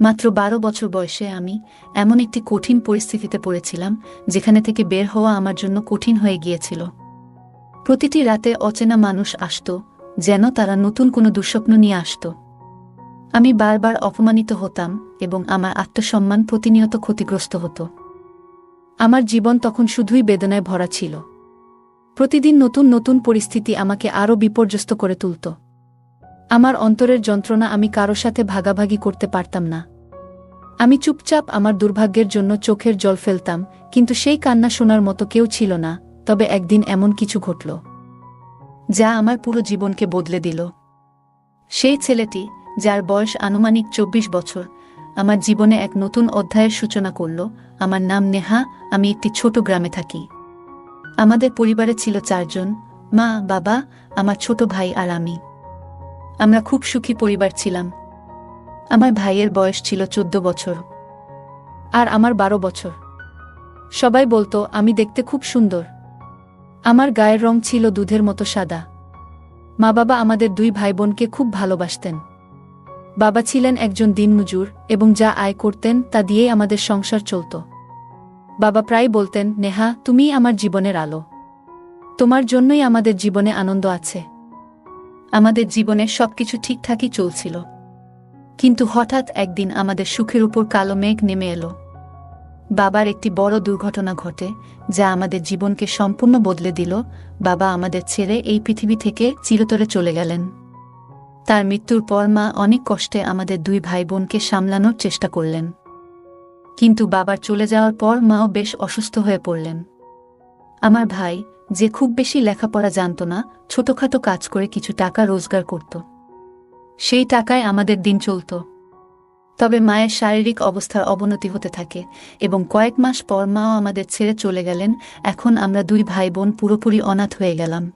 মাত্র বারো বছর বয়সে আমি এমন একটি কঠিন পরিস্থিতিতে পড়েছিলাম, যেখানে থেকে বের হওয়া আমার জন্য কঠিন হয়ে গিয়েছিল। প্রতিটি রাতে অচেনা মানুষ আসত, যেন তারা নতুন কোনো দুঃস্বপ্ন নিয়ে আসত। আমি বারবার অপমানিত হতাম এবং আমার আত্মসম্মান প্রতিনিয়ত ক্ষতিগ্রস্ত হতো। আমার জীবন তখন শুধুই বেদনায় ভরা ছিল। প্রতিদিন নতুন নতুন পরিস্থিতি আমাকে আরও বিপর্যস্ত করে তুলত। আমার অন্তরের যন্ত্রণা আমি কারও সাথে ভাগাভাগি করতে পারতাম না। আমি চুপচাপ আমার দুর্ভাগ্যের জন্য চোখের জল ফেলতাম, কিন্তু সেই কান্না শোনার মতো কেউ ছিল না, তবে একদিন এমন কিছু ঘটল। যা আমার পুরো জীবনকে বদলে দিল। সেই ছেলেটি, যার বয়স আনুমানিক চব্বিশ বছর, আমার জীবনে এক নতুন অধ্যায়ের সূচনা করল। আমার নাম নেহা, আমি একটি ছোট গ্রামে থাকি। আমাদের পরিবারে ছিল চারজন, মা, বাবা, আমার ছোট ভাই আর আমি। আমরা খুব সুখী পরিবার ছিলাম। আমার ভাইয়ের বয়স ছিল চোদ্দ বছর। আর আমার বারো বছর। সবাই বলতো, আমি দেখতে খুব সুন্দর। আমার গায়ের রং ছিল দুধের মতো সাদা। মা বাবা আমাদের দুই ভাই বোনকে খুব ভালোবাসতেন। বাবা ছিলেন একজন দিনমজুর এবং যা আয় করতেন তা দিয়েই আমাদের সংসার চলত। বাবা প্রায় বলতেন, নেহা, তুমিই আমার জীবনের আলো। তোমার জন্যই আমাদের জীবনে আনন্দ আছে। আমাদের জীবনে সবকিছু ঠিকঠাকই চলছিল। কিন্তু হঠাৎ একদিন আমাদের সুখের উপর কালো মেঘ নেমে এলো। বাবার একটি বড় দুর্ঘটনা ঘটে, যা আমাদের জীবনকে সম্পূর্ণ বদলে দিল। বাবা আমাদের ছেড়ে এই পৃথিবী থেকে চিরতরে চলে গেলেন। তার মৃত্যুর পর মা অনেক কষ্টে আমাদের দুই ভাই বোনকে সামলানোর চেষ্টা করলেন। কিন্তু বাবার চলে যাওয়ার পর মাও বেশ অসুস্থ হয়ে পড়লেন। আমার ভাই, যে খুব বেশি লেখাপড়া জানত না, ছোটখাটো কাজ করে কিছু টাকা রোজগার করত। সেই টাকায় আমাদের দিন চলত। তবে মায়ের শারীরিক অবস্থার অবনতি হতে থাকে এবং কয়েক মাস পর মাও আমাদের ছেড়ে চলে গেলেন, এখন আমরা দুই ভাই বোন পুরোপুরি অনাথ হয়ে গেলাম।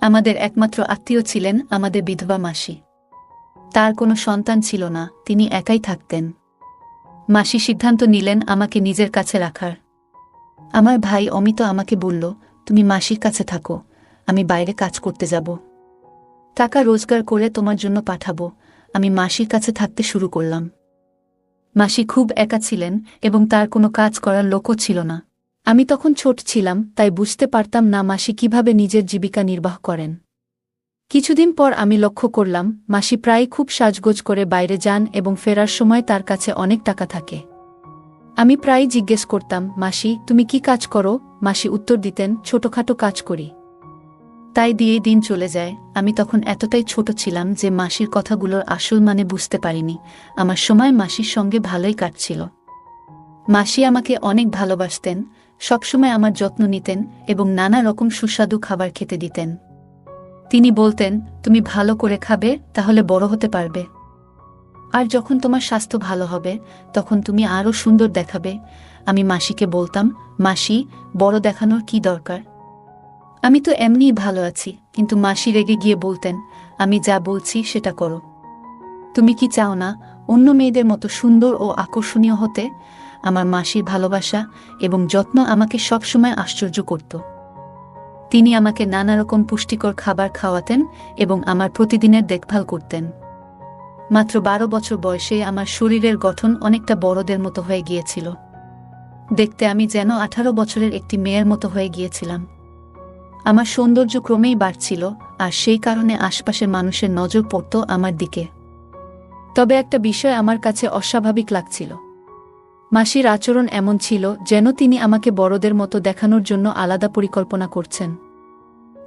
আমাদের একমাত্র আত্মীয় ছিলেন আমাদের বিধবা মাসি। তার কোনো সন্তান ছিল না, তিনি একাই থাকতেন। মাসি সিদ্ধান্ত নিলেন আমাকে নিজের কাছে রাখার। আমার ভাই অমিত আমাকে বলল, তুমি মাসির কাছে থাকো, আমি বাইরে কাজ করতে যাব। টাকা রোজগার করে তোমার জন্য পাঠাবো, আমি মাসির কাছে থাকতে শুরু করলাম। মাসি খুব একা ছিলেন এবং তার কোনো কাজ করার লোকও ছিল না। আমি তখন ছোট ছিলাম, তাই বুঝতে পারতাম না মাসি কীভাবে নিজের জীবিকা নির্বাহ করেন। কিছুদিন পর আমি লক্ষ্য করলাম, মাসি প্রায় খুব সাজগোজ করে বাইরে যান এবং ফেরার সময় তার কাছে অনেক টাকা থাকে। আমি প্রায় জিজ্ঞেস করতাম, মাসি, তুমি কি কাজ করো? মাসি উত্তর দিতেন, ছোটখাটো কাজ করি। তাই দিয়েই দিন চলে যায়। আমি তখন এতটাই ছোট ছিলাম যে মাসির কথাগুলোর আসল মানে বুঝতে পারিনি। আমার সময় মাসির সঙ্গে ভালোই কাটছিল। মাসি আমাকে অনেক ভালোবাসতেন, সবসময় আমার যত্ন নিতেন এবং নানা রকম সুস্বাদু খাবার খেতে দিতেন। তিনি বলতেন, তুমি ভালো করে খাবে, তাহলে বড় হতে পারবে। আর যখন তোমার স্বাস্থ্য ভালো হবে, তখন তুমি আরও সুন্দর দেখাবে। আমি মাসিকে বলতাম, মাসি, বড় দেখানোর কি দরকার? আমি তো এমনিই ভালো আছি, কিন্তু মাসি রেগে গিয়ে বলতেন, আমি যা বলছি সেটা করো। তুমি কি চাও না, অন্য মেয়েদের মতো সুন্দর ও আকর্ষণীয় হতে? আমার মাসির ভালোবাসা এবং যত্ন আমাকে সবসময় আশ্চর্য করত। তিনি আমাকে নানা রকম পুষ্টিকর খাবার খাওয়াতেন এবং আমার প্রতিদিনের দেখভাল করতেন। মাত্র বারো বছর বয়সে আমার শরীরের গঠন অনেকটা বড়দের মতো হয়ে গিয়েছিল। দেখতে আমি যেন আঠারো বছরের একটি মেয়ের মতো হয়ে গিয়েছিলাম। আমার সৌন্দর্য ক্রমেই বাড়ছিল, আর সেই কারণে আশপাশের মানুষের নজর পড়ত আমার দিকে। তবে একটা বিষয় আমার কাছে অস্বাভাবিক লাগছিল। মাসির আচরণ এমন ছিল যেন তিনি আমাকে বড়দের মতো দেখানোর জন্য আলাদা পরিকল্পনা করছেন।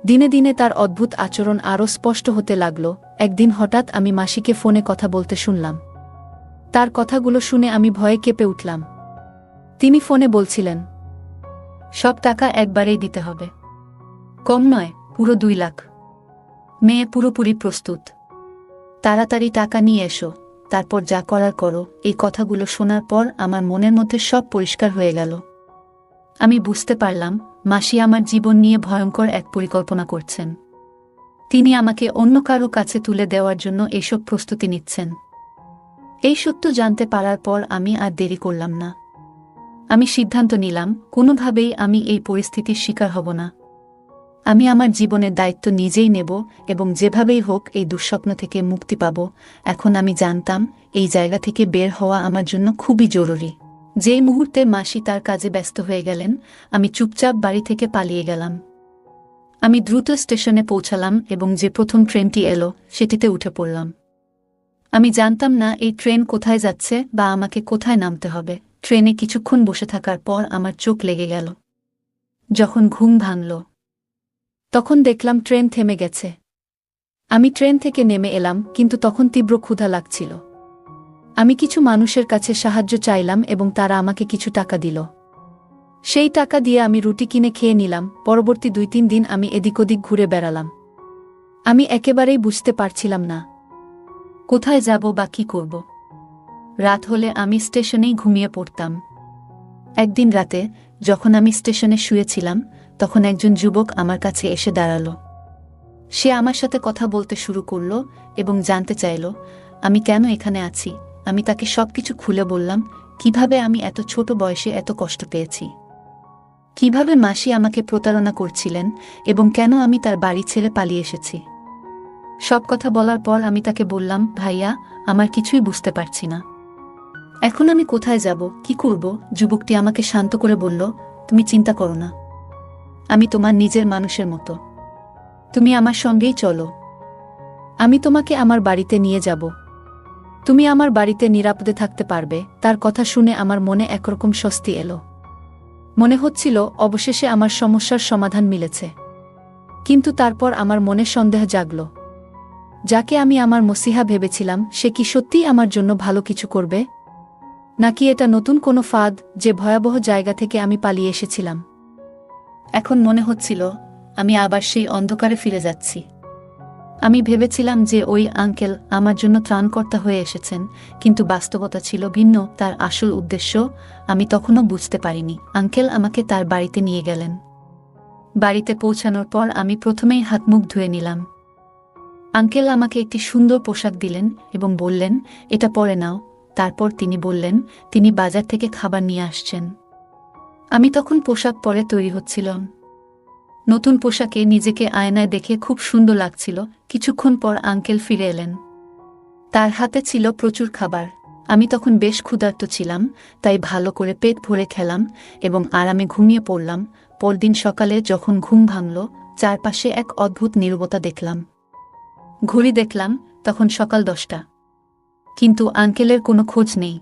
দিনে দিনে তার অদ্ভুত আচরণ আরও স্পষ্ট হতে লাগল, একদিন হঠাৎ আমি মাসিকে ফোনে কথা বলতে শুনলাম। তার কথাগুলো শুনে আমি ভয়ে কেঁপে উঠলাম। তিনি ফোনে বলছিলেন, সব টাকা একবারেই দিতে হবে। কম নয়, পুরো দুই লাখ। মেয়ে পুরোপুরি প্রস্তুত। তাড়াতাড়ি টাকা নিয়ে এসো, তারপর যা করার করো। এই কথাগুলো শোনার পর আমার মনের মধ্যে সব পরিষ্কার হয়ে গেল। আমি বুঝতে পারলাম মাসি আমার জীবন নিয়ে ভয়ঙ্কর এক পরিকল্পনা করছেন। তিনি আমাকে অন্য কারও কাছে তুলে দেওয়ার জন্য এসব প্রস্তুতি নিচ্ছেন। এই সত্য জানতে পারার পর আমি আর দেরি করলাম না। আমি সিদ্ধান্ত নিলাম, কোনোভাবেই আমি এই পরিস্থিতির শিকার হব না। আমি আমার জীবনের দায়িত্ব নিজেই নেব এবং যেভাবেই হোক এই দুঃস্বপ্ন থেকে মুক্তি পাব। এখন আমি জানতাম, এই জায়গা থেকে বের হওয়া আমার জন্য খুবই জরুরি। যেই মুহূর্তে মাসি তার কাজে ব্যস্ত হয়ে গেলেন, আমি চুপচাপ বাড়ি থেকে পালিয়ে গেলাম। আমি দ্রুত স্টেশনে পৌঁছালাম এবং যে প্রথম ট্রেনটি এলো, সেটিতে উঠে পড়লাম। আমি জানতাম না এই ট্রেন কোথায় যাচ্ছে বা আমাকে কোথায় নামতে হবে। ট্রেনে কিছুক্ষণ বসে থাকার পর আমার চোখ লেগে গেল। যখন ঘুম ভাঙল, তখন দেখলাম ট্রেন থেমে গেছে। আমি ট্রেন থেকে নেমে এলাম, কিন্তু তখন তীব্র ক্ষুধা লাগছিল। আমি কিছু মানুষের কাছে সাহায্য চাইলাম এবং তারা আমাকে কিছু টাকা দিল। সেই টাকা দিয়ে আমি রুটি কিনে খেয়ে নিলাম, পরবর্তী দুই তিন দিন আমি এদিক ওদিক ঘুরে বেড়ালাম। আমি একেবারেই বুঝতে পারছিলাম না। কোথায় যাব বা কী করব? রাত হলে আমি স্টেশনেই ঘুমিয়ে পড়তাম। একদিন রাতে, যখন আমি স্টেশনে শুয়েছিলাম, তখন একজন যুবক আমার কাছে এসে দাঁড়াল। সে আমার সাথে কথা বলতে শুরু করল এবং জানতে চাইল, আমি কেন এখানে আছি? আমি তাকে সবকিছু খুলে বললাম, কীভাবে আমি এত ছোট বয়সে এত কষ্ট পেয়েছি? কীভাবে মাসি আমাকে প্রতারণা করছিলেন এবং কেন আমি তার বাড়ি ছেড়ে পালিয়ে এসেছি? সব কথা বলার পর আমি তাকে বললাম, ভাইয়া, আমার কিছুই বুঝতে পারছি না। এখন আমি কোথায় যাব? কি করব? যুবকটি আমাকে শান্ত করে বলল, তুমি চিন্তা করো না। আমি তোমার নিজের মানুষের মতো। তুমি আমার সঙ্গেই চলো। আমি তোমাকে আমার বাড়িতে নিয়ে যাব। তুমি আমার বাড়িতে নিরাপদে থাকতে পারবে, তার কথা শুনে আমার মনে একরকম স্বস্তি এলো। মনে হচ্ছিল, অবশেষে আমার সমস্যার সমাধান মিলেছে। কিন্তু তারপর আমার মনে সন্দেহ জাগল। যাকে আমি আমার মসিহা ভেবেছিলাম, সে কি সত্যিই আমার জন্য ভালো কিছু করবে? নাকি এটা নতুন কোনো ফাঁদ, যে ভয়াবহ জায়গা থেকে আমি পালিয়ে এসেছিলাম? এখন মনে হচ্ছিল, আমি আবার সেই অন্ধকারে ফিরে যাচ্ছি। আমি ভেবেছিলাম যে ওই আঙ্কেল আমার জন্য ত্রাণকর্তা হয়ে এসেছেন, কিন্তু বাস্তবতা ছিল ভিন্ন, তার আসল উদ্দেশ্য আমি তখনও বুঝতে পারিনি। আঙ্কেল আমাকে তার বাড়িতে নিয়ে গেলেন। বাড়িতে পৌঁছানোর পর আমি প্রথমেই হাত মুখ ধুয়ে নিলাম। আঙ্কেল আমাকে একটি সুন্দর পোশাক দিলেন এবং বললেন, এটা পরে নাও। তারপর তিনি বললেন, তিনি বাজার থেকে খাবার নিয়ে আসছেন। আমি তখন পোশাক পরে তৈরি হচ্ছিলাম। নতুন পোশাকে নিজেকে আয়নায় দেখে খুব সুন্দর লাগছিল। কিছুক্ষণ পর আঙ্কেল ফিরে এলেন। তার হাতে ছিল প্রচুর খাবার। আমি তখন বেশ ক্ষুধার্ত ছিলাম, তাই ভালো করে পেট ভরে খেলাম এবং আরামে ঘুমিয়ে পড়লাম। পরদিন সকালে যখন ঘুম ভাঙল, চারপাশে এক অদ্ভুত নীরবতা দেখলাম। ঘড়ি দেখলাম, তখন সকাল দশটা। কিন্তু আঙ্কেলের কোনো খোঁজ নেই।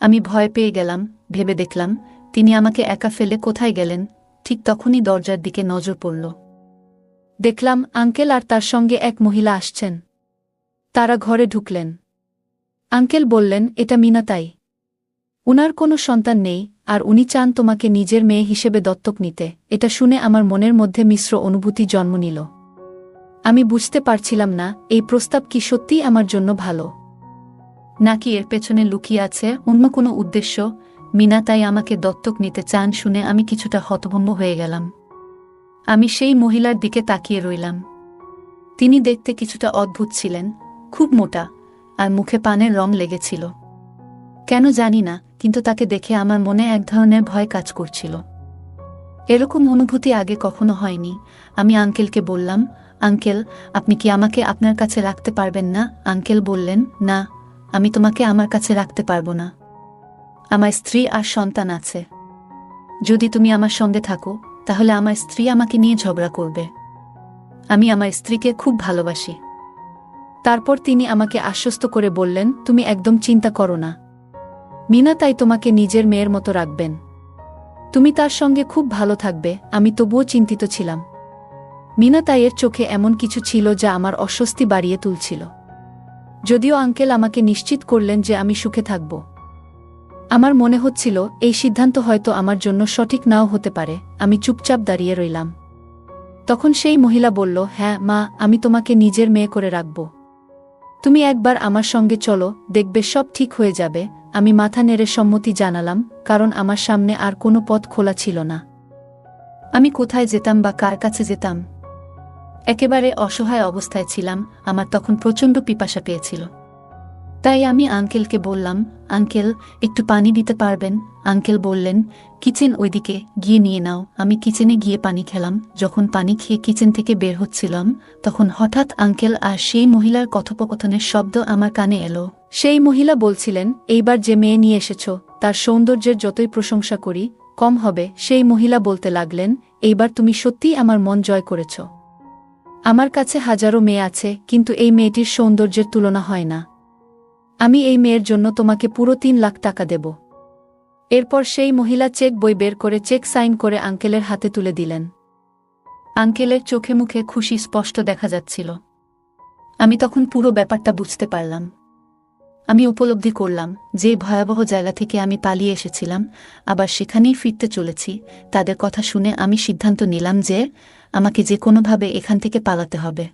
আমি ভয় পেয়ে গেলাম, ভেবে দেখলাম, তিনি আমাকে একা ফেলে কোথায় গেলেন? ঠিক তখনই দরজার দিকে নজর পড়ল। দেখলাম আঙ্কেল আর তার সঙ্গে এক মহিলা আসছেন। তারা ঘরে ঢুকলেন। আঙ্কেল বললেন, এটা মিনাতাই উনার কোনো সন্তান নেই, আর উনি চান তোমাকে নিজের মেয়ে হিসেবে দত্তক নিতে। এটা শুনে আমার মনের মধ্যে মিশ্র অনুভূতি জন্ম নিল। আমি বুঝতে পারছিলাম না, এই প্রস্তাব কি সত্যিই আমার জন্য ভালো। নাকি এর পেছনে লুকিয়ে আছে অন্য কোনো উদ্দেশ্য মিনা তাই আমাকে দত্তক নিতে চান শুনে আমি কিছুটা হতভম্ব হয়ে গেলাম। আমি সেই মহিলার দিকে তাকিয়ে রইলাম। তিনি দেখতে কিছুটা অদ্ভুত ছিলেন, খুব মোটা, আর মুখে পানের রং লেগেছিল। কেন জানি না, কিন্তু তাকে দেখে আমার মনে এক ধরনের ভয় কাজ করছিল। এরকম অনুভূতি আগে কখনো হয়নি। আমি আঙ্কেলকে বললাম, আঙ্কেল, আপনি কি আমাকে আপনার কাছে রাখতে পারবেন না? আঙ্কেল বললেন, না, আমি তোমাকে আমার কাছে রাখতে পারব না। আমার স্ত্রী আর সন্তান আছে। যদি তুমি আমার সঙ্গে থাকো, তাহলে আমার স্ত্রী আমাকে নিয়ে ঝগড়া করবে। আমি আমার স্ত্রীকে খুব ভালোবাসি। তারপর তিনি আমাকে আশ্বস্ত করে বললেন, তুমি একদম চিন্তা করো না। মিনা তাই তোমাকে নিজের মেয়ের মতো রাখবেন। তুমি তার সঙ্গে খুব ভালো থাকবে, আমি তবুও চিন্তিত ছিলাম। মিনা তাইয়ের চোখে এমন কিছু ছিল যা আমার অস্বস্তি বাড়িয়ে তুলছিল। যদিও আঙ্কেল আমাকে নিশ্চিত করলেন যে আমি সুখে থাকব। আমার মনে হচ্ছিল, এই সিদ্ধান্ত হয়তো আমার জন্য সঠিক নাও হতে পারে, আমি চুপচাপ দাঁড়িয়ে রইলাম। তখন সেই মহিলা বলল হ্যাঁ মা, আমি তোমাকে নিজের মেয়ে করে রাখব। তুমি একবার আমার সঙ্গে চলো, দেখবে সব ঠিক হয়ে যাবে। আমি মাথা নেড়ে সম্মতি জানালাম, কারণ আমার সামনে আর কোনো পথ খোলা ছিল না। আমি কোথায় যেতাম বা কার কাছে যেতাম? একেবারে অসহায় অবস্থায় ছিলাম, আমার তখন প্রচণ্ড পিপাসা পেয়েছিল। তাই আমি আঙ্কেলকে বললাম, আঙ্কেল, একটু পানি দিতে পারবেন? আঙ্কেল বললেন, কিচেন ওইদিকে, গিয়ে নিয়ে নাও। আমি কিচেনে গিয়ে পানি খেলাম। যখন পানি খেয়ে কিচেন থেকে বের হচ্ছিলাম, তখন হঠাৎ আঙ্কেল আর সেই মহিলার কথোপকথনের শব্দ আমার কানে এলো। সেই মহিলা বলছিলেন, এইবার যে মেয়ে নিয়ে এসেছ, তার সৌন্দর্যের যতই প্রশংসা করি, কম হবে। সেই মহিলা বলতে লাগলেন, এইবার তুমি সত্যিই আমার মন জয় করেছ। আমার কাছে হাজারো মেয়ে আছে, কিন্তু এই মেয়েটির সৌন্দর্যের তুলনা হয় না। আমি এই মেয়ের জন্য তোমাকে পুরো তিন লাখ টাকা দেব। এরপর সেই মহিলা চেক বই বের করে চেক সাইন করে আঙ্কেলের হাতে তুলে দিলেন। আঙ্কেলের চোখে মুখে খুশি স্পষ্ট দেখা যাচ্ছিল। আমি তখন পুরো ব্যাপারটা বুঝতে পারলাম। আমি উপলব্ধি করলাম যে ভয়াবহ জায়গা থেকে আমি পালিয়ে এসেছিলাম, আবার সেখানেই ফিরতে চলেছি। তাদের কথা শুনে আমি সিদ্ধান্ত নিলাম যে আমাকে যে কোনোভাবে এখান থেকে পালাতে হবে।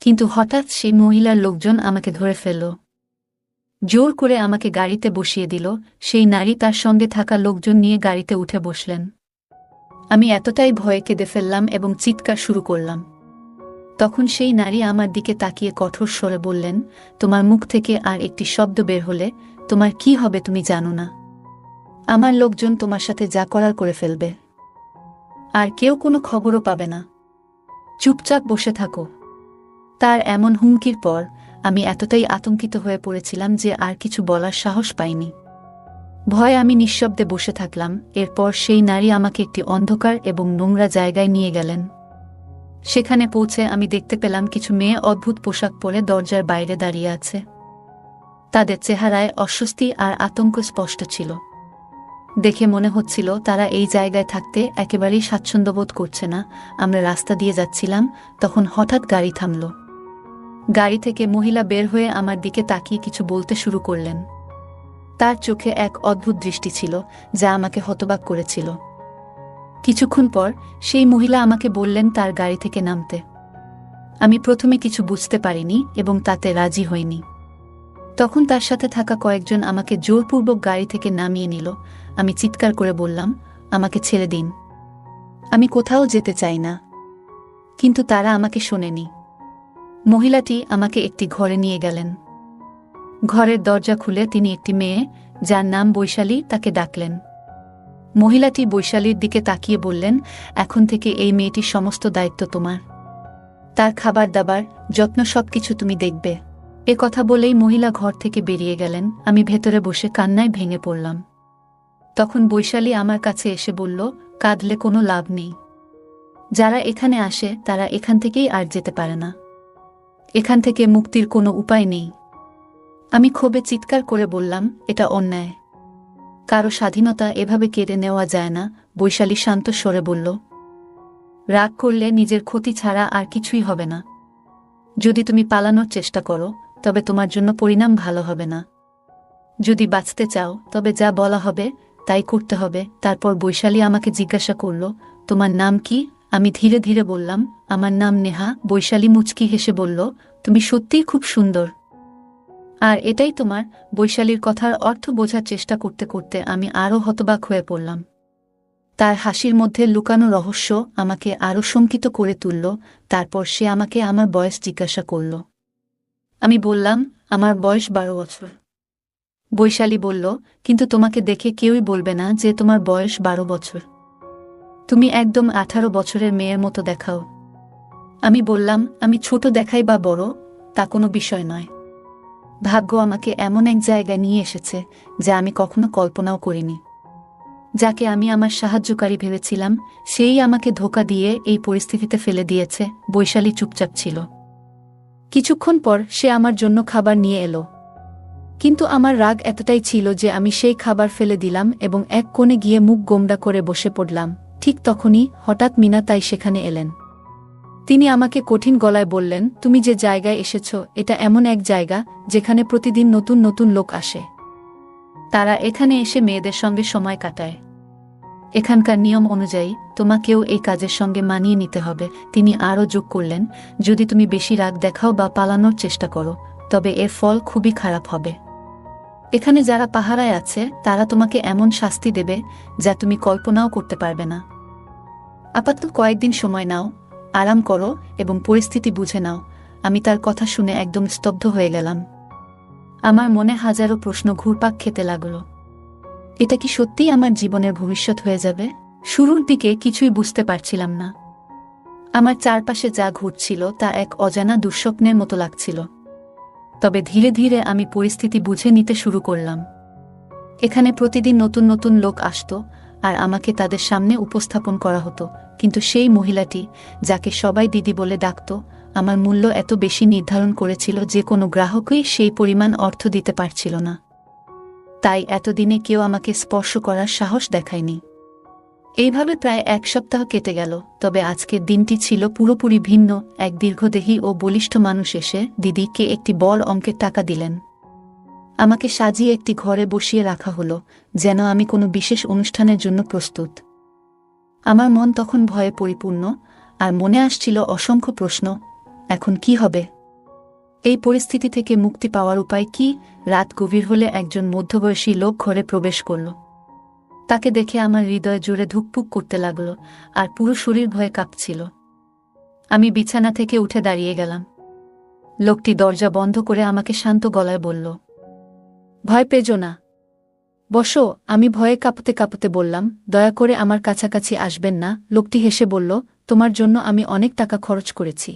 কিন্তু হঠাৎ সেই মহিলার লোকজন আমাকে ধরে ফেলল। জোর করে আমাকে গাড়িতে বসিয়ে দিল, সেই নারী তার সঙ্গে থাকা লোকজন নিয়ে গাড়িতে উঠে বসলেন। আমি এতটাই ভয়ে কেঁদে ফেললাম এবং চিৎকার শুরু করলাম। তখন সেই নারী আমার দিকে তাকিয়ে কঠোর স্বরে বললেন, তোমার মুখ থেকে আর একটি শব্দ বের হলে তোমার কি হবে তুমি জানো না। আমার লোকজন তোমার সাথে যা করার করে ফেলবে। আর কেউ কোনো খবরও পাবে না। চুপচাপ বসে থাকো। তার এমন হুমকির পর আমি এতটাই আতঙ্কিত হয়ে পড়েছিলাম যে আর কিছু বলার সাহস পাইনি। ভয় আমি নিঃশব্দে বসে থাকলাম, এরপর সেই নারী আমাকে একটি অন্ধকার এবং নোংরা জায়গায় নিয়ে গেলেন। সেখানে পৌঁছে আমি দেখতে পেলাম কিছু মেয়ে অদ্ভুত পোশাক পরে দরজার বাইরে দাঁড়িয়ে আছে। তাদের চেহারায় অস্বস্তি আর আতঙ্ক স্পষ্ট ছিল। দেখে মনে হচ্ছিল তারা এই জায়গায় থাকতে একেবারেই স্বাচ্ছন্দ্যবোধ করছে না। আমরা রাস্তা দিয়ে যাচ্ছিলাম, তখন হঠাৎ গাড়ি থামল। গাড়ি থেকে মহিলা বের হয়ে আমার দিকে তাকিয়ে কিছু বলতে শুরু করলেন। তার চোখে এক অদ্ভুত দৃষ্টি ছিল, যা আমাকে হতবাক করেছিল। কিছুক্ষণ পর সেই মহিলা আমাকে বললেন তার গাড়ি থেকে নামতে। আমি প্রথমে কিছু বুঝতে পারিনি এবং তাতে রাজি হইনি। তখন তার সাথে থাকা কয়েকজন আমাকে জোরপূর্বক গাড়ি থেকে নামিয়ে নিল। আমি চিৎকার করে বললাম, আমাকে ছেড়ে দিন। আমি কোথাও যেতে চাই না। কিন্তু তারা আমাকে শোনেনি। মহিলাটি আমাকে একটি ঘরে নিয়ে গেলেন। ঘরের দরজা খুলে তিনি একটি মেয়ে, যার নাম বৈশালী, তাকে ডাকলেন। মহিলাটি বৈশালীর দিকে তাকিয়ে বললেন, এখন থেকে এই মেয়েটির সমস্ত দায়িত্ব তোমার। তার খাবার দাবার, যত্ন সব কিছু তুমি দেখবে। এ কথা বলেই মহিলা ঘর থেকে বেরিয়ে গেলেন। আমি ভেতরে বসে কান্নায় ভেঙে পড়লাম। তখন বৈশালী আমার কাছে এসে বলল, কাঁদলে কোনো লাভ নেই। যারা এখানে আসে, তারা এখান থেকেই আর যেতে পারে না। এখান থেকে মুক্তির কোনো উপায় নেই। আমি ক্ষোভে চিৎকার করে বললাম, এটা অন্যায়। কারও স্বাধীনতা এভাবে কেড়ে নেওয়া যায় না, বৈশালী শান্ত স্বরে বলল। রাগ করলে নিজের ক্ষতি ছাড়া আর কিছুই হবে না। যদি তুমি পালানোর চেষ্টা করো, তবে তোমার জন্য পরিণাম ভালো হবে না। যদি বাঁচতে চাও, তবে যা বলা হবে, তাই করতে হবে। তারপর বৈশালী আমাকে জিজ্ঞাসা করল, তোমার নাম কি? আমি ধীরে ধীরে বললাম, আমার নাম নেহা। বৈশালী মুচকি হেসে বলল, তুমি সত্যিই খুব সুন্দর। আর এটাই তোমার বৈশালীর কথার অর্থ বোঝার চেষ্টা করতে করতে আমি আরও হতবাক হয়ে পড়লাম। তার হাসির মধ্যে লুকানো রহস্য আমাকে আরও শঙ্কিত করে তুলল, তারপর সে আমাকে আমার বয়স জিজ্ঞাসা করল। আমি বললাম, আমার বয়স বারো বছর। বৈশালী বলল, কিন্তু তোমাকে দেখে কেউই বলবে না যে তোমার বয়স বারো বছর। তুমি একদম আঠারো বছরের মেয়ের মতো দেখাও। আমি বললাম, আমি ছোট দেখাই বা বড়, তা কোনো বিষয় নয়। ভাগ্য আমাকে এমন এক জায়গায় নিয়ে এসেছে, যা আমি কখনো কল্পনাও করিনি। যাকে আমি আমার সাহায্যকারী ভেবেছিলাম, সেই আমাকে ধোকা দিয়ে এই পরিস্থিতিতে ফেলে দিয়েছে, বৈশালী চুপচাপ ছিল। কিছুক্ষণ পর সে আমার জন্য খাবার নিয়ে এলো। কিন্তু আমার রাগ এতটাই ছিল যে আমি সেই খাবার ফেলে দিলাম এবং এক কোণে গিয়ে মুখ গোমড়া করে বসে পড়লাম। ঠিক তখনই হঠাৎ মিনা তাই সেখানে এলেন। তিনি আমাকে কঠিন গলায় বললেন, তুমি যে জায়গায় এসেছ, এটা এমন এক জায়গা, যেখানে প্রতিদিন নতুন নতুন লোক আসে। তারা এখানে এসে মেয়েদের সঙ্গে সময় কাটায়। এখানকার নিয়ম অনুযায়ী, তোমাকেও এই কাজের সঙ্গে মানিয়ে নিতে হবে। তিনি আরও যোগ করলেন, যদি তুমি বেশি রাগ দেখাও বা পালানোর চেষ্টা করো, তবে এর ফল খুবই খারাপ হবে। এখানে যারা পাহারায় আছে, তারা তোমাকে এমন শাস্তি দেবে যা তুমি কল্পনাও করতে পারবে না। আপাতত কয়েকদিন সময় নাও, আরাম করো এবং পরিস্থিতি বুঝে নাও। আমি তার কথা শুনে একদম স্তব্ধ হয়ে গেলাম। আমার মনে হাজারো প্রশ্ন ঘুরপাক খেতে লাগল। এটা কি সত্যিই আমার জীবনের ভবিষ্যৎ হয়ে যাবে? শুরুর দিকে কিছুই বুঝতে পারছিলাম না। আমার চারপাশে যা ঘুরছিল তা এক অজানা দুঃস্বপ্নের মতো লাগছিল। তবে ধীরে ধীরে আমি পরিস্থিতি বুঝে নিতে শুরু করলাম। এখানে প্রতিদিন নতুন নতুন লোক আসত, আর আমাকে তাদের সামনে উপস্থাপন করা হতো, কিন্তু সেই মহিলাটি, যাকে সবাই দিদি বলে ডাকত, আমার মূল্য এত বেশি নির্ধারণ করেছিল যে কোনো গ্রাহকই সেই পরিমাণ অর্থ দিতে পারছিল না। তাই এতদিনে কেউ আমাকে স্পর্শ করার সাহস দেখায়নি। এইভাবে প্রায় এক সপ্তাহ কেটে গেল, তবে আজকের দিনটি ছিল পুরোপুরি ভিন্ন। এক দীর্ঘদেহী ও বলিষ্ঠ মানুষ এসে দিদিকে একটি বড় অঙ্কের টাকা দিলেন। আমাকে সাজিয়ে একটি ঘরে বসিয়ে রাখা হলো, যেন আমি কোনো বিশেষ অনুষ্ঠানের জন্য প্রস্তুত। আমার মন তখন ভয়ে পরিপূর্ণ, আর মনে আসছিল অসংখ্য প্রশ্ন, এখন কি হবে? এই পরিস্থিতি থেকে মুক্তি পাওয়ার উপায় কি? রাত গভীর হলে একজন মধ্যবয়সী লোক ঘরে প্রবেশ করল। তাকে দেখে আমার হৃদয় জুড়ে ধুকপুক করতে লাগল, আর পুরো শরীর ভয়ে কাঁপছিল। আমি বিছানা থেকে উঠে দাঁড়িয়ে গেলাম। লোকটি দরজা বন্ধ করে আমাকে শান্ত গলায় বলল, ভয় পেজো না। বসো, আমি ভয়ে কাঁপতে কাঁপতে বললাম, দয়া করে আমার কাছাকাছি আসবেন না। লোকটি হেসে বলল, তোমার জন্য আমি অনেক টাকা খরচ করেছি।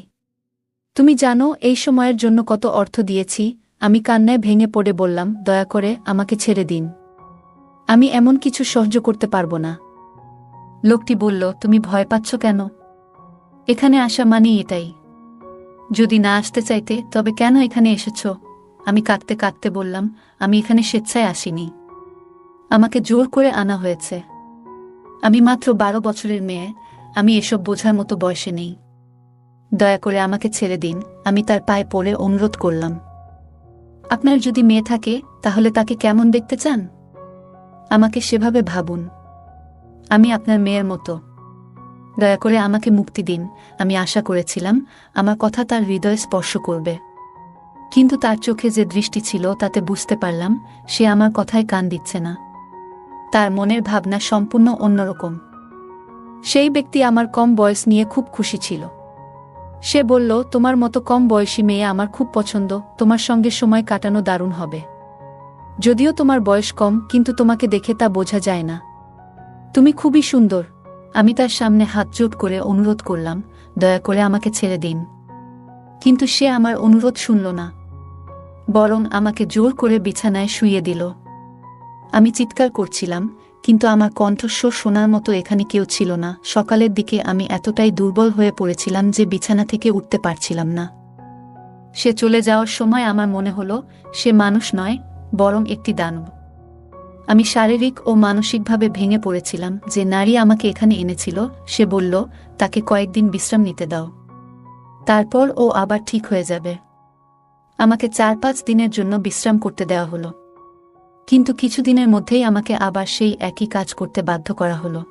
তুমি জানো, এই সময়ের জন্য কত অর্থ দিয়েছি। আমি কান্নায় ভেঙে পড়ে বললাম, দয়া করে আমাকে ছেড়ে দিন। আমি এমন কিছু সহ্য করতে পারব না। লোকটি বলল, তুমি ভয় পাচ্ছ কেন? এখানে আসা মানেই এটাই। যদি না আসতে চাইতে, তবে কেন এখানে এসেছ? আমি কাঁদতে কাঁদতে বললাম, আমি এখানে স্বেচ্ছায় আসিনি। আমাকে জোর করে আনা হয়েছে। আমি মাত্র বারো বছরের মেয়ে, আমি এসব বোঝার মতো বয়সে নেই। দয়া করে আমাকে ছেড়ে দিন, আমি তার পায়ে পড়ে অনুরোধ করলাম। আপনার যদি মেয়ে থাকে, তাহলে তাকে কেমন দেখতে চান? আমাকে সেভাবে ভাবুন। আমি আপনার মেয়ের মতো। দয়া করে আমাকে মুক্তি দিন, আমি আশা করেছিলাম আমার কথা তার হৃদয়ে স্পর্শ করবে। কিন্তু তার চোখে যে দৃষ্টি ছিল তাতে বুঝতে পারলাম সে আমার কথায় কান দিচ্ছে না। তার মনের ভাবনা সম্পূর্ণ অন্যরকম। সেই ব্যক্তি আমার কম বয়স নিয়ে খুব খুশি ছিল। সে বলল, তোমার মতো কম বয়সী মেয়ে আমার খুব পছন্দ, তোমার সঙ্গে সময় কাটানো দারুণ হবে। যদিও তোমার বয়স কম, কিন্তু তোমাকে দেখে তা বোঝা যায় না। তুমি খুবই সুন্দর। আমি তার সামনে হাত জোট করে অনুরোধ করলাম, দয়া করে আমাকে ছেড়ে দিন। কিন্তু সে আমার অনুরোধ শুনল না। বরং আমাকে জোর করে বিছানায় শুইয়ে দিল। আমি চিৎকার করছিলাম, কিন্তু আমার কণ্ঠস্বর শোনার মতো এখানে কেউ ছিল না। সকালের দিকে আমি এতটাই দুর্বল হয়ে পড়েছিলাম যে বিছানা থেকে উঠতে পারছিলাম না। সে চলে যাওয়ার সময় আমার মনে হলো, সে মানুষ নয় বরং একটি দানব। আমি শারীরিক ও মানসিকভাবে ভেঙে পড়েছিলাম যে নারী আমাকে এখানে এনেছিল, সে বলল, তাকে কয়েকদিন বিশ্রাম নিতে দাও। তারপর ও আবার ঠিক হয়ে যাবে। আমাকে চার পাঁচ দিনের জন্য বিশ্রাম করতে দেওয়া হলো। কিন্তু কিছুদিনের মধ্যেই আমাকে আবার সেই একই কাজ করতে বাধ্য করা হলো।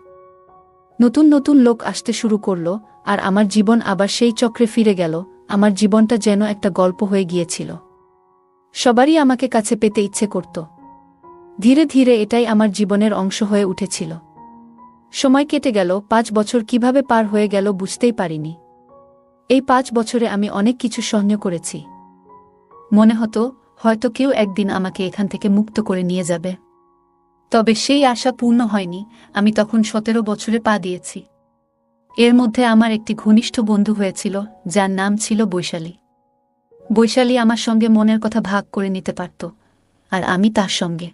নতুন নতুন লোক আসতে শুরু করল, আর আমার জীবন আবার সেই চক্রে ফিরে গেল, আমার জীবনটা যেন একটা গল্প হয়ে গিয়েছিল। সবারই আমাকে কাছে পেতে ইচ্ছে করত। ধীরে ধীরে এটাই আমার জীবনের অংশ হয়ে উঠেছিল। সময় কেটে গেল, পাঁচ বছর কীভাবে পার হয়ে গেল বুঝতেই পারিনি। এই পাঁচ বছরে আমি অনেক কিছু সহ্য করেছি। মনে হতো, হয়তো কেউ একদিন আমাকে এখান থেকে মুক্ত করে নিয়ে যাবে। তবে সেই আশা পূর্ণ হয়নি, আমি তখন সতেরো বছরে পা দিয়েছি। এর মধ্যে আমার একটি ঘনিষ্ঠ বন্ধু হয়েছিল, যার নাম ছিল বৈশালী। বৈশালী আমার সঙ্গে মনের কথা ভাগ করে নিতে পারত, আর আমি তার সঙ্গে।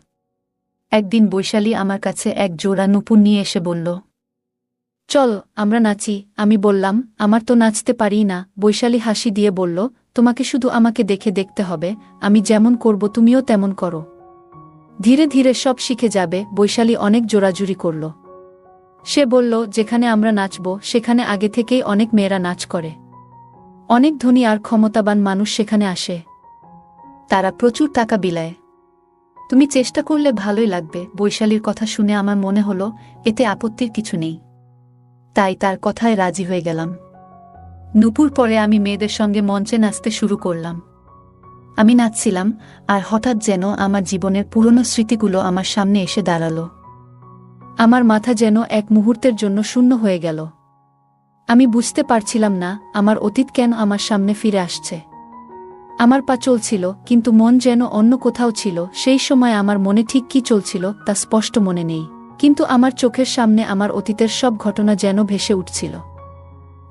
একদিন বৈশালী আমার কাছে এক জোড়া নুপুর নিয়ে এসে বলল, চল, আমরা নাচি। আমি বললাম, আমার তো নাচতে পারি না। বৈশালী হাসি দিয়ে বলল, তোমাকে শুধু আমাকে দেখে দেখতে হবে, আমি যেমন করব তুমিও তেমন করো। ধীরে ধীরে সব শিখে যাবে, বৈশালী অনেক জোরাজুরি করল। সে বলল, যেখানে আমরা নাচব, সেখানে আগে থেকেই অনেক মেয়েরা নাচ করে। অনেক ধনী আর ক্ষমতাবান মানুষ সেখানে আসে। তারা প্রচুর টাকা বিলায়। তুমি চেষ্টা করলে ভালোই লাগবে, বৈশালীর কথা শুনে আমার মনে হলো, এতে আপত্তির কিছু নেই। তাই তার কথায় রাজি হয়ে গেলাম। নুপুর পরে আমি মেয়েদের সঙ্গে মঞ্চে নাচতে শুরু করলাম। আমি নাচছিলাম, আর হঠাৎ যেন আমার জীবনের পুরনো স্মৃতিগুলো আমার সামনে এসে দাঁড়াল। আমার মাথা যেন এক মুহূর্তের জন্য শূন্য হয়ে গেল। আমি বুঝতে পারছিলাম না, আমার অতীত কেন আমার সামনে ফিরে আসছে। আমার পা চলছিল, কিন্তু মন যেন অন্য কোথাও ছিল, সেই সময় আমার মনে ঠিক কি চলছিল, তা স্পষ্ট মনে নেই। কিন্তু আমার চোখের সামনে আমার অতীতের সব ঘটনা যেন ভেসে উঠছিল।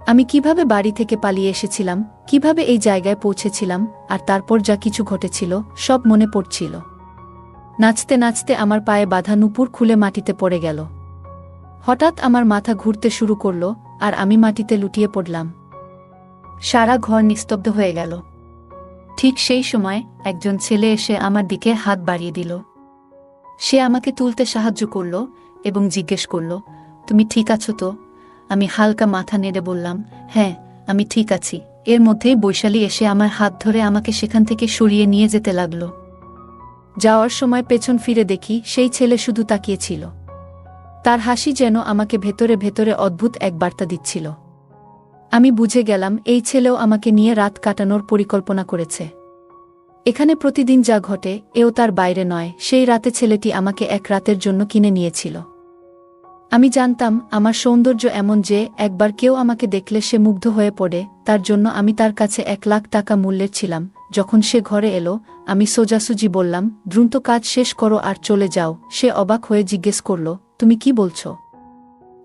আমি কীভাবে বাড়ি থেকে পালিয়ে এসেছিলাম, কীভাবে এই জায়গায় পৌঁছেছিলাম, আর তারপর যা কিছু ঘটেছিল, সব মনে পড়ছিল। নাচতে নাচতে আমার পায়ে বাঁধা নুপুর খুলে মাটিতে পড়ে গেল। হঠাৎ আমার মাথা ঘুরতে শুরু করল আর আমি মাটিতে লুটিয়ে পড়লাম। সারা ঘর নিস্তব্ধ হয়ে গেল। ঠিক সেই সময় একজন ছেলে এসে আমার দিকে হাত বাড়িয়ে দিল। সে আমাকে তুলতে সাহায্য করল এবং জিজ্ঞেস করল, তুমি ঠিক আছো তো? আমি হালকা মাথা নেড়ে বললাম হ্যাঁ আমি ঠিক আছি। এর মধ্যেই বৈশালী এসে আমার হাত ধরে আমাকে সেখান থেকে সরিয়ে নিয়ে যেতে লাগল। যাওয়ার সময় পেছন ফিরে দেখি সেই ছেলে শুধু তাকিয়েছিল তার হাসি যেন আমাকে ভেতরে ভেতরে অদ্ভুত এক বার্তা দিচ্ছিল। আমি বুঝে গেলাম, এই ছেলেও আমাকে নিয়ে রাত কাটানোর পরিকল্পনা করেছে। এখানে প্রতিদিন যা ঘটে, এও তার বাইরে নয়, সেই রাতে ছেলেটি আমাকে এক রাতের জন্য কিনে নিয়েছিল। আমি জানতাম, আমার সৌন্দর্য এমন যে, একবার কেউ আমাকে দেখলে সে মুগ্ধ হয়ে পড়ে, তার জন্য আমি তার কাছে এক লাখ টাকা মূল্যের ছিলাম যখন সে ঘরে এলো, আমি সোজাসুজি বললাম দ্রুত কাজ শেষ করো আর চলে যাও। সে অবাক হয়ে জিজ্ঞেস করল, তুমি কি বলছো?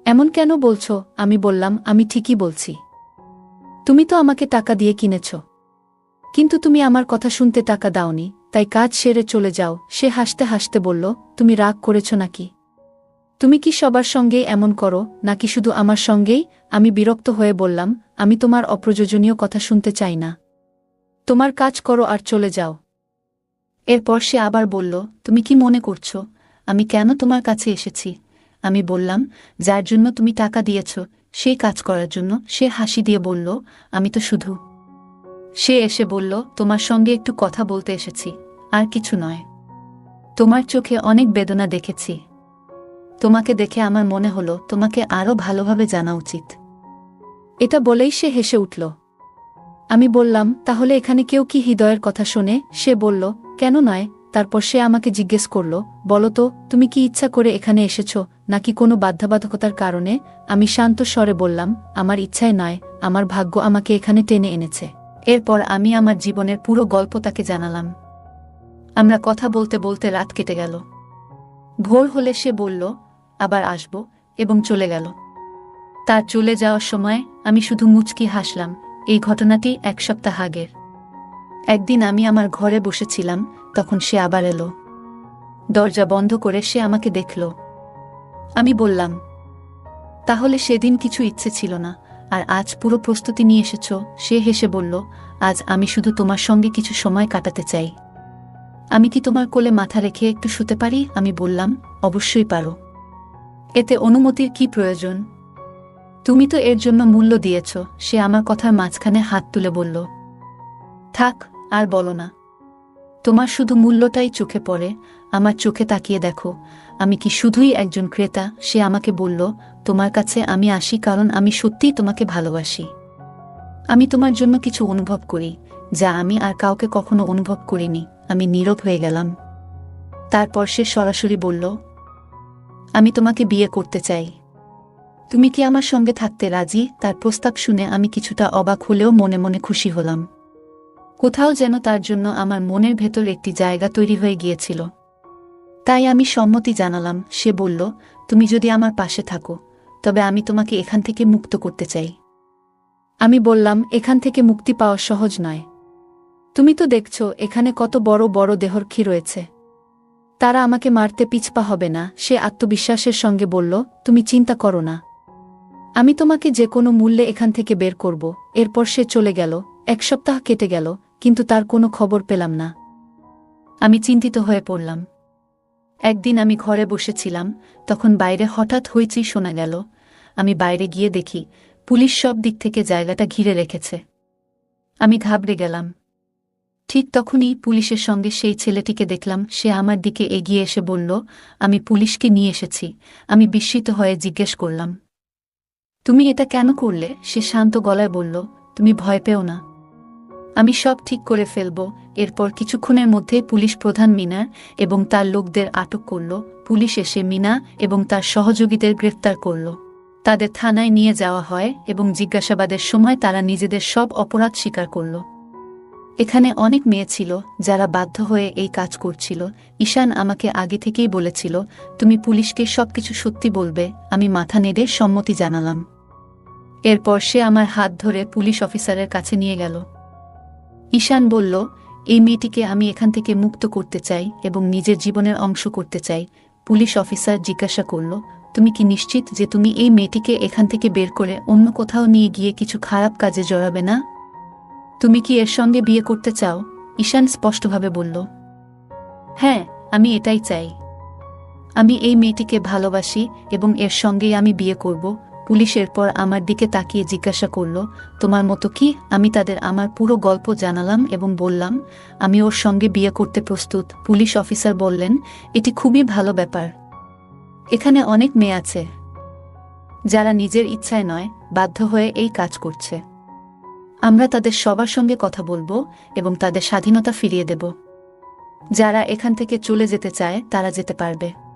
এমন কেন বলছো? আমি বললাম, আমি ঠিকই বলছি। তুমি তো আমাকে টাকা দিয়ে কিনেছ। কিন্তু তুমি আমার কথা শুনতে টাকা দাওনি, তাই কাজ সেরে চলে যাও। সে হাসতে হাসতে বলল, তুমি রাগ করেছ নাকি? তুমি কি সবার সঙ্গেই এমন করো, নাকি শুধু আমার সঙ্গেই? আমি বিরক্ত হয়ে বললাম, আমি তোমার অপ্রয়োজনীয় কথা শুনতে চাই না। তোমার কাজ করো আর চলে যাও। এরপর সে আবার বলল, তুমি কি মনে করছ? আমি কেন তোমার কাছে এসেছি? আমি বললাম, যার জন্য তুমি টাকা দিয়েছ সেই কাজ করার জন্য সে হাসি দিয়ে বলল, আমি তো শুধু। সে এসে বলল, তোমার সঙ্গে একটু কথা বলতে এসেছি, আর কিছু নয়। তোমার চোখে অনেক বেদনা দেখেছি। তোমাকে দেখে আমার মনে হলো, তোমাকে আরও ভালোভাবে জানা উচিত। এটা বলেই সে হেসে উঠল। আমি বললাম, তাহলে এখানে কেউ কি হৃদয়ের কথা শোনে? সে বলল, কেন নয়? তারপর সে আমাকে জিজ্ঞেস করল, বলো তো, তুমি কি ইচ্ছা করে এখানে এসেছ, নাকি কোনো বাধ্যবাধকতার কারণে? আমি শান্ত স্বরে বললাম, আমার ইচ্ছায় নয়, আমার ভাগ্য আমাকে এখানে টেনে এনেছে। এরপর আমি আমার জীবনের পুরো গল্প তাকে জানালাম। আমরা কথা বলতে বলতে রাত কেটে গেল। ভোর হলে সে বলল, আবার আসব, এবং চলে গেল। তার চলে যাওয়ার সময় আমি শুধু মুচকি হাসলাম এই ঘটনাটি এক সপ্তাহ আগের একদিন আমি আমার ঘরে বসেছিলাম, তখন সে আবার এলো। দরজা বন্ধ করে সে আমাকে দেখল। আমি বললাম, তাহলে সেদিন কিছু ইচ্ছে ছিল না, আর আজ পুরো প্রস্তুতি নিয়ে এসেছ? সে হেসে বলল, আজ আমি শুধু তোমার সঙ্গে কিছু সময় কাটাতে চাই। আমি কি তোমার কোলে মাথা রেখে একটু শুতে পারি? আমি বললাম, অবশ্যই পারো। এতে অনুমতির কি প্রয়োজন? তুমি তো এর জন্য মূল্য দিয়েছ, সে আমার কথার মাঝখানে হাত তুলে বলল। থাক, আর বলো না। তোমার শুধু মূল্যটাই চোখে পড়ে, আমার চোখে তাকিয়ে দেখো। আমি কি শুধুই একজন ক্রেতা? সে আমাকে বলল, তোমার কাছে আমি আসি কারণ আমি সত্যিই তোমাকে ভালোবাসি। আমি তোমার জন্য কিছু অনুভব করি, যা আমি আর কাউকে কখনো অনুভব করিনি। আমি নীরব হয়ে গেলাম। তারপর সে সরাসরি বলল, আমি তোমাকে বিয়ে করতে চাই। তুমি কি আমার সঙ্গে থাকতে রাজি? তার প্রস্তাব শুনে আমি কিছুটা অবাক হলেও মনে মনে খুশি হলাম। কোথাও যেন তার জন্য আমার মনের ভেতর একটি জায়গা তৈরি হয়ে গিয়েছিল। তাই আমি সম্মতি জানালাম। সে বলল, তুমি যদি আমার পাশে থাকো, তবে আমি তোমাকে এখান থেকে মুক্ত করতে চাই। আমি বললাম, এখান থেকে মুক্তি পাওয়া সহজ নয়। তুমি তো দেখছ, এখানে কত বড় বড় দেহরক্ষী রয়েছে। তারা আমাকে মারতে পিছপা হবে না। সে আত্মবিশ্বাসের সঙ্গে বলল, তুমি চিন্তা করো না। আমি তোমাকে যে কোনো মূল্যে এখান থেকে বের করব। এরপর সে চলে গেল। এক সপ্তাহ কেটে গেল, কিন্তু তার কোনো খবর পেলাম না। আমি চিন্তিত হয়ে পড়লাম। একদিন আমি ঘরে বসেছিলাম, তখন বাইরে হঠাৎ হইচই শোনা গেল। আমি বাইরে গিয়ে দেখি, পুলিশ সব দিক থেকে জায়গাটা ঘিরে রেখেছে। আমি ঘাবড়ে গেলাম। ঠিক তখনই পুলিশের সঙ্গে সেই ছেলেটিকে দেখলাম, সে আমার দিকে এগিয়ে এসে বলল, আমি পুলিশকে নিয়ে এসেছি। আমি বিস্মিত হয়ে জিজ্ঞেস করলাম তুমি এটা কেন করলে? সে শান্ত গলায় বলল, তুমি ভয় পেও না। আমি সব ঠিক করে ফেলব। এরপর কিছুক্ষণের মধ্যে পুলিশ প্রধান মিনার এবং তার লোকদের আটক করল। পুলিশ এসে মিনা এবং তার সহযোগীদের গ্রেফতার করল। তাদের থানায় নিয়ে যাওয়া হয় এবং জিজ্ঞাসাবাদের সময় তারা নিজেদের সব অপরাধ স্বীকার করল। এখানে অনেক মেয়ে ছিল যারা বাধ্য হয়ে এই কাজ করছিল। ঈশান আমাকে আগে থেকেই বলেছিল, তুমি পুলিশকে সবকিছু সত্যি বলবে। আমি মাথা নেড়ে সম্মতি জানালাম। এরপর সে আমার হাত ধরে পুলিশ অফিসারের কাছে নিয়ে গেল। ঈশান বলল, এই মেয়েটিকে আমি এখান থেকে মুক্ত করতে চাই এবং নিজের জীবনের অংশ করতে চাই। পুলিশ অফিসার জিজ্ঞাসা করল, তুমি কি নিশ্চিত যে তুমি এই মেয়েটিকে এখান থেকে বের করে অন্য কোথাও নিয়ে গিয়ে কিছু খারাপ কাজে জড়াবে না? তুমি কি এর সঙ্গে বিয়ে করতে চাও? ঈশান স্পষ্টভাবে বলল হ্যাঁ আমি এটাই চাই। আমি এই মেয়েটিকে ভালোবাসি এবং এর সঙ্গেই আমি বিয়ে করব। পুলিশ এরপর আমার দিকে তাকিয়ে জিজ্ঞাসা করল, তোমার মতো কি? আমি তাদের আমার পুরো গল্প জানালাম এবং বললাম, আমি ওর সঙ্গে বিয়ে করতে প্রস্তুত। পুলিশ অফিসার বললেন, এটি খুবই ভালো ব্যাপার। এখানে অনেক মেয়ে আছে। যারা নিজের ইচ্ছায় নয়, বাধ্য হয়ে এই কাজ করছে। আমরা তাদের সবার সঙ্গে কথা বলব এবং তাদের স্বাধীনতা ফিরিয়ে দেব। যারা এখান থেকে চলে যেতে চায়, তারা যেতে পারবে।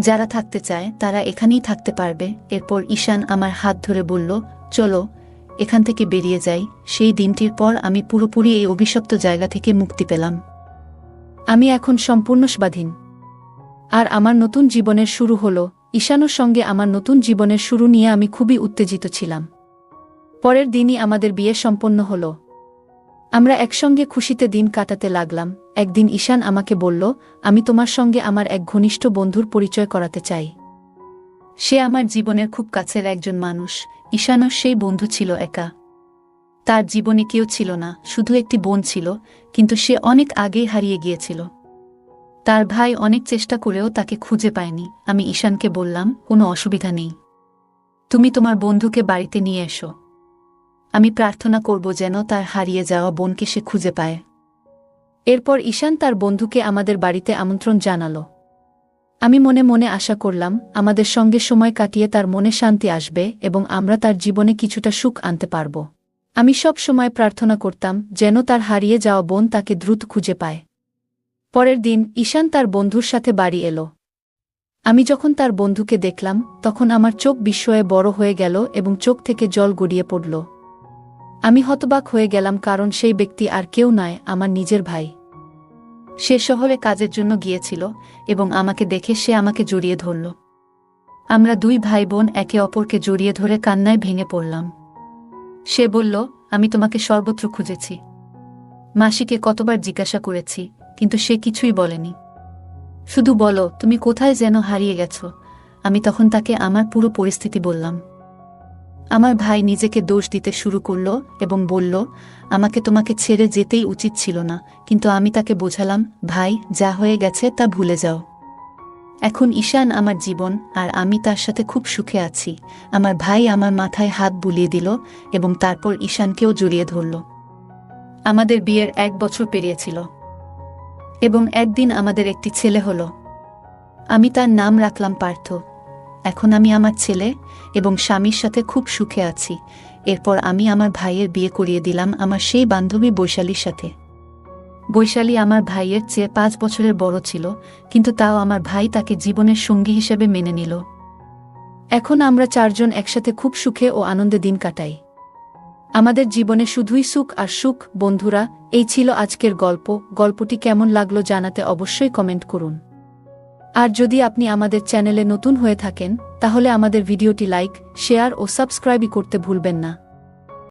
যারা থাকতে চায়, তারা এখানেই থাকতে পারবে। এরপর ঈশান আমার হাত ধরে বলল, চলো, এখান থেকে বেরিয়ে যাই। সেই দিনটির পর আমি পুরোপুরি এই অভিশপ্ত জায়গা থেকে মুক্তি পেলাম। আমি এখন সম্পূর্ণ স্বাধীন। আর আমার নতুন জীবনের শুরু হলো। ঈশানোর সঙ্গে আমার নতুন জীবনের শুরু নিয়ে আমি খুবই উত্তেজিত ছিলাম। পরের দিনই আমাদের বিয়ে সম্পন্ন হল। আমরা একসঙ্গে খুশিতে দিন কাটাতে লাগলাম। একদিন ঈশান আমাকে বলল, আমি তোমার সঙ্গে আমার এক ঘনিষ্ঠ বন্ধুর পরিচয় করাতে চাই। সে আমার জীবনের খুব কাছের একজন মানুষ। ঈশানও সেই বন্ধু ছিল একা। তার জীবনে কেউ ছিল না, শুধু একটি বোন ছিল, কিন্তু সে অনেক আগেই হারিয়ে গিয়েছিল। তার ভাই অনেক চেষ্টা করেও তাকে খুঁজে পায়নি। আমি ঈশানকে বললাম, কোনো অসুবিধা নেই। তুমি তোমার বন্ধুকে বাড়িতে নিয়ে এসো। আমি প্রার্থনা করব যেন তার হারিয়ে যাওয়া বোনকে সে খুঁজে পায়। এরপর ঈশান তার বন্ধুকে আমাদের বাড়িতে আমন্ত্রণ জানাল। আমি মনে মনে আশা করলাম, আমাদের সঙ্গে সময় কাটিয়ে তার মনে শান্তি আসবে এবং আমরা তার জীবনে কিছুটা সুখ আনতে পারব। আমি সব সময় প্রার্থনা করতাম যেন তার হারিয়ে যাওয়া বোন তাকে দ্রুত খুঁজে পায়। পরের দিন ঈশান তার বন্ধুর সাথে বাড়ি এলো। আমি যখন তার বন্ধুকে দেখলাম, তখন আমার চোখ বিস্ময়ে বড় হয়ে গেল এবং চোখ থেকে জল গড়িয়ে পড়ল। আমি হতবাক হয়ে গেলাম কারণ সেই ব্যক্তি আর কেউ নয়, আমার নিজের ভাই। সে শহরে কাজের জন্য গিয়েছিল এবং আমাকে দেখে সে আমাকে জড়িয়ে ধরল। আমরা দুই ভাই বোন একে অপরকে জড়িয়ে ধরে কান্নায় ভেঙে পড়লাম। সে বলল, আমি তোমাকে সর্বত্র খুঁজেছি। মাসিকে কতবার জিজ্ঞাসা করেছি, কিন্তু সে কিছুই বলেনি। শুধু বলো, তুমি কোথায় যেন হারিয়ে গেছ? আমি তখন তাকে আমার পুরো পরিস্থিতি বললাম। আমার ভাই নিজেকে দোষ দিতে শুরু করল এবং বলল, আমাকে তোমাকে ছেড়ে যেতেই উচিত ছিল না, কিন্তু আমি তাকে বোঝালাম, ভাই, যা হয়ে গেছে তা ভুলে যাও। এখন ঈশান আমার জীবন, আর আমি তার সাথে খুব সুখে আছি। আমার ভাই আমার মাথায় হাত বুলিয়ে দিল এবং তারপর ঈশানকেও জড়িয়ে ধরল। আমাদের বিয়ের এক বছর পেরিয়েছিল। এবং একদিন আমাদের একটি ছেলে হলো। আমি তার নাম রাখলাম পার্থ। এখন আমি আমার ছেলে এবং স্বামীর সাথে খুব সুখে আছি। এরপর আমি আমার ভাইয়ের বিয়ে করিয়ে দিলাম আমার সেই বান্ধবী বৈশালীর সাথে। বৈশালী আমার ভাইয়ের চেয়ে পাঁচ বছরের বড় ছিল, কিন্তু তাও আমার ভাই তাকে জীবনের সঙ্গী হিসেবে মেনে নিল। এখন আমরা চারজন একসাথে খুব সুখে ও আনন্দে দিন কাটাই। আমাদের জীবনে শুধুই সুখ আর সুখ, বন্ধুরা, এই ছিল আজকের গল্প। গল্পটি কেমন লাগল জানাতে অবশ্যই কমেন্ট করুন। আর যদি আপনি আমাদের চ্যানেলে নতুন হয়ে থাকেন, তাহলে আমাদের ভিডিওটি লাইক, শেয়ার ও সাবস্ক্রাইবই করতে ভুলবেন না।